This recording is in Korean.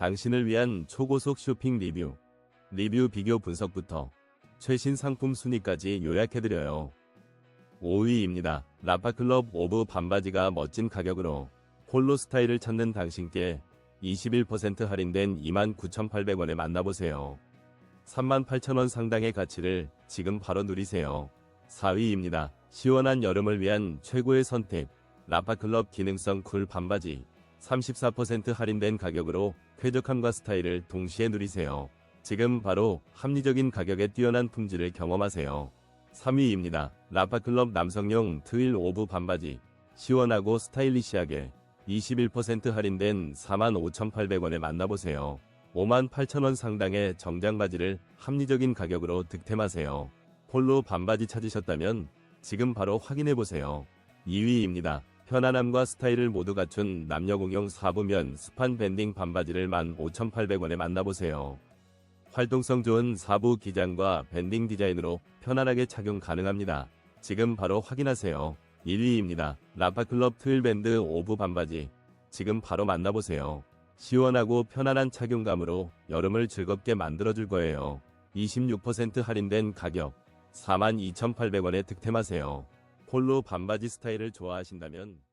당신을 위한 초고속 쇼핑 리뷰, 리뷰 비교 분석부터 최신 상품 순위까지 요약해드려요. 5위입니다. 라파클럽 오브 반바지가 멋진 가격으로 폴로 스타일을 찾는 당신께 21% 할인된 29,800원에 만나보세요. 38,000원 상당의 가치를 지금 바로 누리세요. 4위입니다. 시원한 여름을 위한 최고의 선택. 라파클럽 기능성 쿨 반바지. 34% 할인된 가격으로 쾌적함과 스타일을 동시에 누리세요. 지금 바로 합리적인 가격에 뛰어난 품질을 경험하세요. 3위입니다. 라파클럽 남성용 트윌 오브 반바지. 시원하고 스타일리시하게 21% 할인된 45,800원에 만나보세요. 58,000원 상당의 정장 바지를 합리적인 가격으로 득템하세요. 폴로 반바지 찾으셨다면 지금 바로 확인해보세요. 2위입니다. 편안함과 스타일을 모두 갖춘 남녀공용 4부면 스판 밴딩 반바지를 15,800원에 만나보세요. 활동성 좋은 4부 기장과 밴딩 디자인으로 편안하게 착용 가능합니다. 지금 바로 확인하세요. 1위입니다. 라파클럽 트윌밴드 오브 반바지. 지금 바로 만나보세요. 시원하고 편안한 착용감으로 여름을 즐겁게 만들어줄 거예요. 26% 할인된 가격 42,800원에 득템하세요. 폴로 반바지 스타일을 좋아하신다면